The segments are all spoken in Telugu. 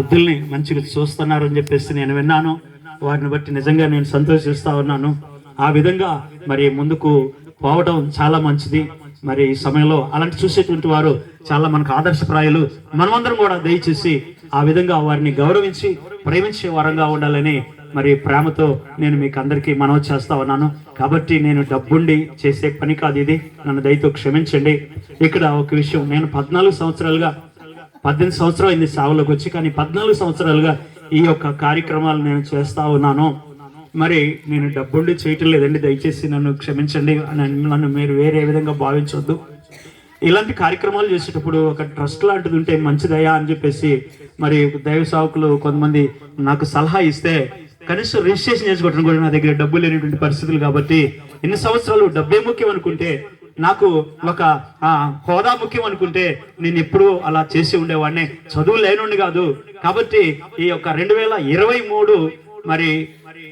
వృద్ధుల్ని మంచిగా చూస్తున్నారు అని చెప్పేసి నేను విన్నాను. వారిని బట్టి నిజంగా నేను సంతోషిస్తా ఉన్నాను. ఆ విధంగా మరి ముందుకు పోవడం చాలా మంచిది. మరి ఈ సమయంలో అలాంటి చూసేటువంటి వారు చాలా మనకు ఆదర్శప్రాయాలు మనమందరం కూడా దయచేసి ఆ విధంగా వారిని గౌరవించి ప్రేమించే వారంగా ఉండాలని మరి ప్రేమతో నేను మీకు అందరికీ మనవి చేస్తా ఉన్నాను. కాబట్టి నేను డబ్బుండి చేసే పని కాదు ఇది. నన్ను దయతో క్షమించండి. ఇక్కడ ఒక విషయం నేను పద్నాలుగు సంవత్సరాలుగా పద్దెనిమిది సంవత్సరాలు అయింది సేవలోకి వచ్చి కానీ పద్నాలుగు సంవత్సరాలుగా ఈ యొక్క కార్యక్రమాలు నేను చేస్తా ఉన్నాను. మరి నేను డబ్బుండి చేయటం లేదండి దయచేసి నన్ను క్షమించండి నన్ను నన్ను మీరు వేరే విధంగా భావించవద్దు ఇలాంటి కార్యక్రమాలు చేసేటప్పుడు ఒక ట్రస్ట్ లాంటిది ఉంటే మంచిదయా అని చెప్పేసి మరి దైవ సేవకులు కొంతమంది నాకు సలహా ఇస్తే కనీసం రిజిస్ట్రేషన్ చేసుకోవడం కూడా నా దగ్గర డబ్బు లేనటువంటి పరిస్థితులు కాబట్టి ఎన్ని సంవత్సరాలు డబ్బే ముఖ్యం అనుకుంటే నాకు ఒక హోదా ముఖ్యం అనుకుంటే నేను ఎప్పుడూ అలా చేసి ఉండేవాడిని. చదువు లేనుండి కాదు. కాబట్టి ఈ యొక్క రెండు వేల ఇరవై మూడు మరి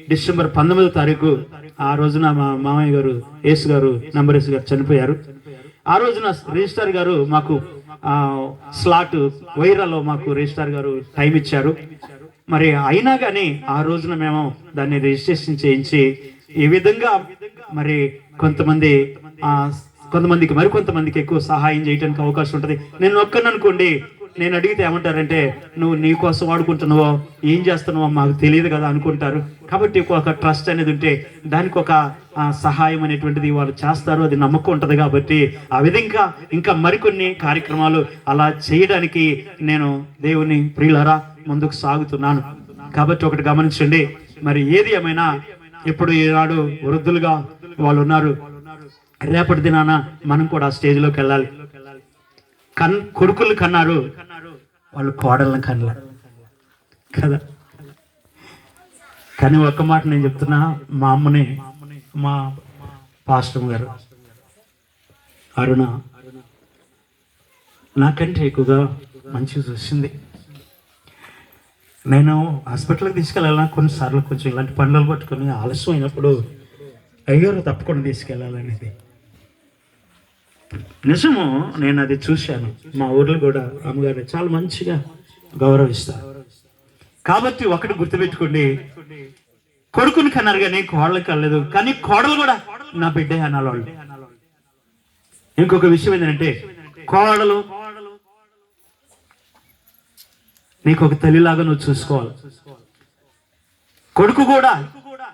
డిసెంబర్ పంతొమ్మిదో తారీఖు ఆ రోజున మా మామయ్య గారు ఏసు గారు నంబరేసు గారు చనిపోయారు. ఆ రోజున రిజిస్టార్ గారు మాకు స్లాట్ వైరాలో మాకు రిజిస్టార్ గారు టైం ఇచ్చారు. మరి అయినా కానీ ఆ రోజున మేము దాన్ని రిజిస్ట్రేషన్ చేయించి ఈ విధంగా మరి కొంతమంది ఆ కొంతమందికి మరి కొంతమందికి ఎక్కువ సహాయం చేయడానికి అవకాశం ఉంటుంది. నేను ఒక్కననుకోండి నేను అడిగితే ఏమంటారంటే నువ్వు నీ కోసం వాడుకుంటున్నావో ఏం చేస్తున్నావో మాకు తెలియదు కదా అనుకుంటారు. కాబట్టి ఒక ట్రస్ట్ అనేది ఉంటే దానికి ఒక సహాయం అనేటువంటిది వాళ్ళు చేస్తారు. అది నమ్మకం ఉంటుంది కాబట్టి ఆ విధంగా ఇంకా మరికొన్ని కార్యక్రమాలు అలా చేయడానికి నేను దేవుని ప్రియులరా ముందుకు సాగుతున్నాను. కాబట్టి ఒకటి గమనించండి. మరి ఏది ఏమైనా ఇప్పుడు ఈనాడు వృద్ధులుగా వాళ్ళు ఉన్నారు. రేపటి దినాన మనం కూడా ఆ స్టేజ్లోకి వెళ్ళాలి. కన్ కొడుకులు కన్నారు. వాళ్ళు కోడలను కనలే. కదా? కానీ ఒక్క మాట నేను చెప్తున్నా మా అమ్మని మా పాస్టర్ గారు అరుణ నాకంటే ఎక్కువగా మంచి చూసింది. నేను హాస్పిటల్కి తీసుకెళ్ళాలన్నా కొన్నిసార్లు కొంచెం ఇలాంటి పనులు పట్టుకొని ఆలస్యం అయినప్పుడు అయ్యారు తప్పకుండా తీసుకెళ్ళాలనేది. నిజము నేను అది చూశాను. మా ఊర్లో కూడా అమ్మగారిని చాలా మంచిగా గౌరవిస్తారు. కాబట్టి ఒకటి గుర్తుపెట్టుకోండి. కొడుకుని కన్నారు కానీ కోడలు కనలేదు. కానీ కోడలు కూడా నా బిడ్డే అనాలి ఇంకొక విషయం ఏంటంటే కోడలు నీకు ఒక తల్లిలాగా నువ్వు చూసుకోవాలి. కొడుకు కూడా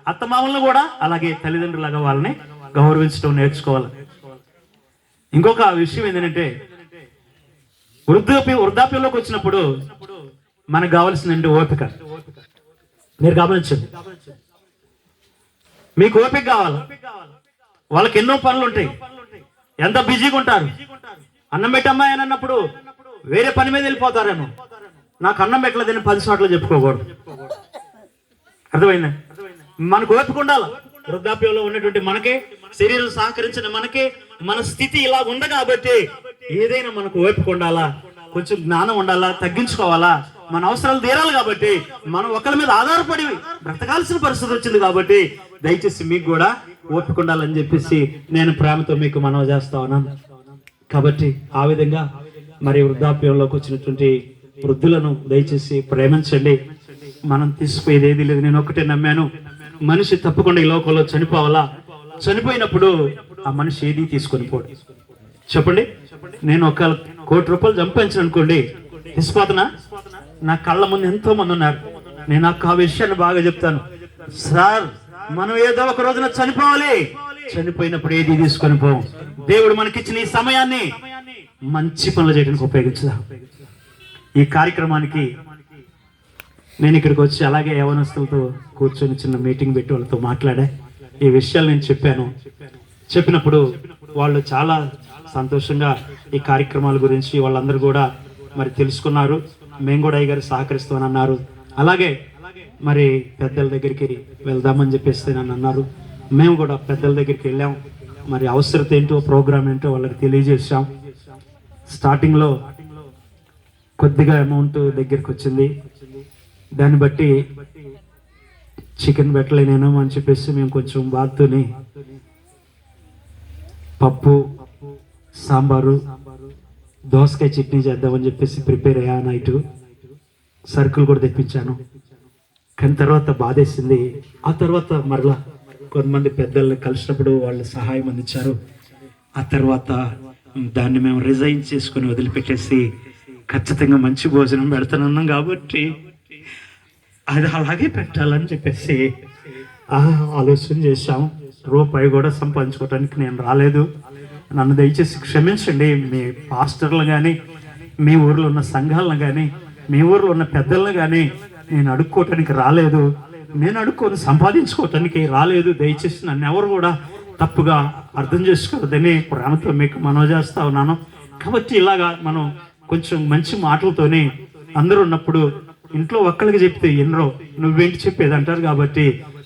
అత్తమామలను కూడా అలాగే తల్లిదండ్రులాగా వాళ్ళని గౌరవించడం నేర్చుకోవాలి. ఇంకొక విషయం ఏంటంటే వృద్ధాప్య వృద్ధాప్యంలోకి వచ్చినప్పుడు మనకు కావాల్సిందంటే ఓపిక. మీరు గమనించండి. మీకు ఓపిక కావాలి. వాళ్ళకి ఎన్నో పనులు ఉంటాయి. ఎంత బిజీగా ఉంటారు? అన్నం పెట్టమ్మా అని అన్నప్పుడు వేరే పని మీద వెళ్ళిపోతారేమో. నాకు అన్నం పెట్టలేదని పది చోట్ల చెప్పుకోకూడదు. అర్థమైందా? మనకు ఓపిక ఉండాలి. వృద్ధాప్యంలో ఉన్నటువంటి మనకే శరీరం సహకరించిన మనకి మన స్థితి ఇలా ఉంది కాబట్టి ఏదైనా మనకు ఓపిక ఉండాలా? కొంచెం జ్ఞానం ఉండాలా? తగ్గించుకోవాలా? మన అవసరాలు తీరాలి కాబట్టి మనం ఒకరి మీద ఆధారపడి బ్రతకాల్సిన పరిస్థితి వచ్చింది కాబట్టి దయచేసి మీకు కూడా ఓపిక ఉండాలని చెప్పేసి నేను ప్రేమతో మీకు మనవి చేస్తా ఉన్నాను. కాబట్టి ఆ విధంగా మరి వృద్ధాప్యంలోకి వచ్చినటువంటి వృద్ధులను దయచేసి ప్రేమించండి. మనం తీసుకుపోయేది ఏది లేదు. నేను ఒకటే నమ్మాను. మనిషి తప్పకుండా ఈ లోకంలో చనిపోవాలా? చనిపోయినప్పుడు ఆ మనిషి ఏది తీసుకొని పోడు. చెప్పండి. నేను ఒక కోటి రూపాయలు సంపాదించిన అనుకోండి. నిస్పాతనా? నా కళ్ళ ముందు ఎంతో మంది ఉన్నారు. నేను నాకు ఆ విషయాన్ని బాగా చెప్తాను. సార్ మనం ఏదో ఒక రోజున చనిపోవాలి. చనిపోయినప్పుడు ఏది తీసుకొని పోం. దేవుడు మనకిచ్చిన ఈ సమయాన్ని మంచి పనులు చేయడానికి ఉపయోగించుదా. ఈ కార్యక్రమానికి నేను ఇక్కడికి వచ్చి అలాగే యవనస్తులతో కూర్చొని చిన్న మీటింగ్ పెట్టి వాళ్ళతో మాట్లాడా? ఈ విషయాలు నేను చెప్పాను. చెప్పినప్పుడు వాళ్ళు చాలా సంతోషంగా ఈ కార్యక్రమాల గురించి వాళ్ళందరూ కూడా మరి తెలుసుకున్నారు. మేము కూడా అయ్యగారు సహకరిస్తామని అన్నారు అలాగే మరి పెద్దల దగ్గరికి వెళ్దామని చెప్పేసి నన్ను అన్నారు. మేము కూడా పెద్దల దగ్గరికి వెళ్ళాం. మరి అవసరత ఏంటో ప్రోగ్రామ్ ఏంటో వాళ్ళకి తెలియజేసాం స్టార్టింగ్లో కొద్దిగా అమౌంట్ దగ్గరికి వచ్చింది. దాన్ని బట్టి చికెన్ పెట్టలేనేమో అని చెప్పేసి మేము కొంచెం బాధతోని పప్పు సాంబారు దోసకాయ చట్నీ చేద్దామని చెప్పేసి ప్రిపేర్ అయ్యా నైట్. సరుకులు కూడా తెప్పించాను. కానీ తర్వాత బాధేసింది. ఆ తర్వాత మరలా కొంతమంది పెద్దల్ని కలిసినప్పుడు వాళ్ళు సహాయం అందించారు. ఆ తర్వాత దాన్ని మేము రిజైన్ చేసుకొని వదిలిపెట్టేసి ఖచ్చితంగా మంచి భోజనం పెడతానన్నాం కాబట్టి అది అలాగే పెట్టాలని చెప్పేసి ఆలోచన చేశాం రూపాయి కూడా సంపాదించుకోవడానికి నేను రాలేదు. నన్ను దయచేసి క్షమించండి. మీ పాస్టర్లు కానీ మీ ఊర్లో ఉన్న సంఘాలను కానీ మీ ఊర్లో ఉన్న పెద్దలను కానీ నేను అడుక్కోవటానికి రాలేదు. నేను అడుక్కొని సంపాదించుకోవటానికి రాలేదు. దయచేసి నన్ను ఎవరు కూడా తప్పుగా అర్థం చేసుకోవద్దని ప్రేమతో మీకు మనవి చేస్తా ఉన్నాను. కాబట్టి ఇలాగా మనం కొంచెం మంచి మాటలతోనే అందరూ ఉన్నప్పుడు ఇంట్లో ఒక్కరికి చెప్తే ఎన్నరో నువ్వేంటి చెప్పేది? అంటారు కాబట్టి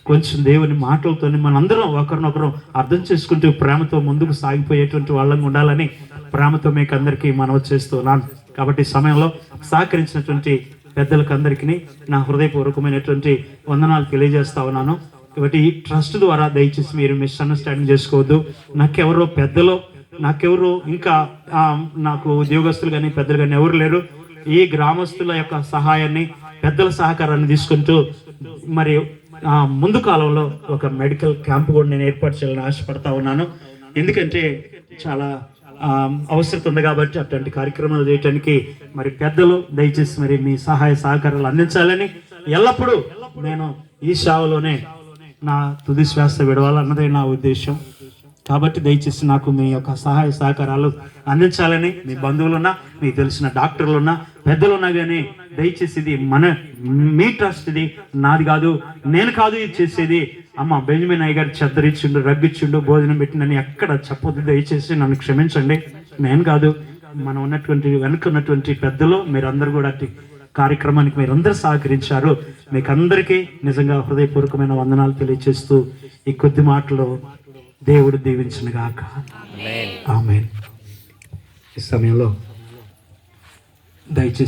కొంచెం దేవుని మాటలతోని మనందరం ఒకరినొకరు అర్థం చేసుకుంటూ ప్రేమతో ముందుకు సాగిపోయేటువంటి వాళ్ళంగా ఉండాలని ప్రేమతో మీకు అందరికీ మనవి చేస్తున్నాను. కాబట్టి సమయంలో సహకరించినటువంటి పెద్దలకు అందరికీ నా హృదయపూర్వకమైనటువంటి వందనాలు తెలియజేస్తా ఉన్నాను. కాబట్టి ఈ ట్రస్ట్ ద్వారా దయచేసి మీరు మిస్అండర్స్టాండింగ్ చేసుకోవద్దు. నాకెవరో పెద్దలో నాకెవరు ఇంకా నాకు ఉద్యోగస్తులు కానీ పెద్దలు కానీ ఎవరు లేరు. ఈ గ్రామస్తుల యొక్క సహాయాన్ని పెద్దల సహకారాన్ని తీసుకుంటూ మరి ఆ, ముందు కాలంలో ఒక మెడికల్ క్యాంప్ కూడా నేను ఏర్పాటు చేయాలని ఆశపడతా ఉన్నాను. ఎందుకంటే చాలా అవసరం ఉంది కాబట్టి అటువంటి కార్యక్రమాలు చేయడానికి మరి పెద్దలు దయచేసి మరి మీ సహాయ సహకారాలు అందించాలని ఎల్లప్పుడూ నేను ఈ సేవలోనే నా తుది శ్వాస విడవాలన్నదే నా ఉద్దేశం. కాబట్టి దయచేసి నాకు మీ యొక్క సహాయ సహకారాలు అందించాలని మీ బంధువులున్నా మీకు తెలిసిన డాక్టర్లున్నా పెద్దలున్నా కానీ దయచేసి ఇది మన మీ ట్రస్ట్ ఇది. నాది కాదు నేను కాదు ఇది చేసేది. అమ్మ బెంజమిన్ అయ్య గారు చెద్దరిచ్చిండు రగ్గిచ్చిండు భోజనం పెట్టిండని ఎక్కడ చెప్పొద్దు. దయచేసి నన్ను క్షమించండి. నేను కాదు మనం ఉన్నటువంటి వెనుక ఉన్నటువంటి పెద్దలు మీరందరూ కూడా కార్యక్రమానికి మీరందరూ సహకరించారు. మీకు అందరికీ నిజంగా హృదయపూర్వకమైన వందనాలు తెలియజేస్తూ ఈ కొద్ది మాటలు దేవుడు దీవించిన గాక. ఆమె ఈ సమయంలో దయచేసి